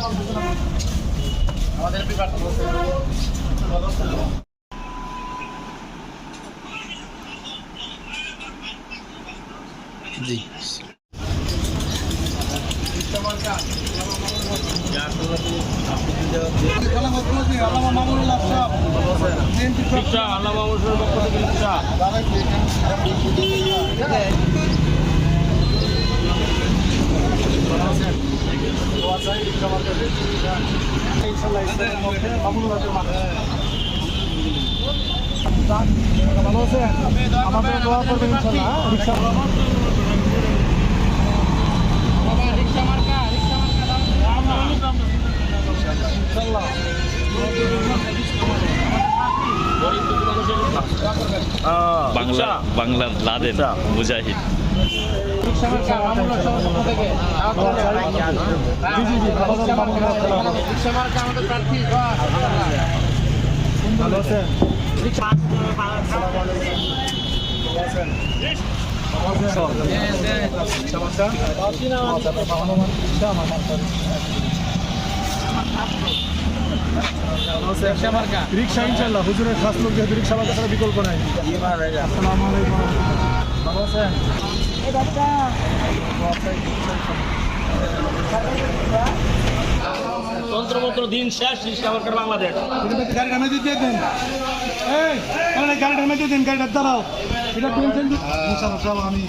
আমাদের জি। আল্লাহ পক্ষ থেকে বাংলা বাংলার লাদেন মুজাহিদ রিক্সা ভালো আছেন, ইনশাল্লাহ হুজুরের খাস লোক যেহেতু রিক্সা বাজার বিকল্প নাই। আসসালামু আলাইকুম। ভালো আছেন? তন্ত্রমন্ত্র দিন শেষ রিক্সা মার্কার বাংলাদেশ। গাড়িটা মেজে দিয়ে দেন। গাড়িটা মেজে দিন গাড়িটা দাঁড়াও। এটা টেনশন ইনশাল্লাহ চলো আমি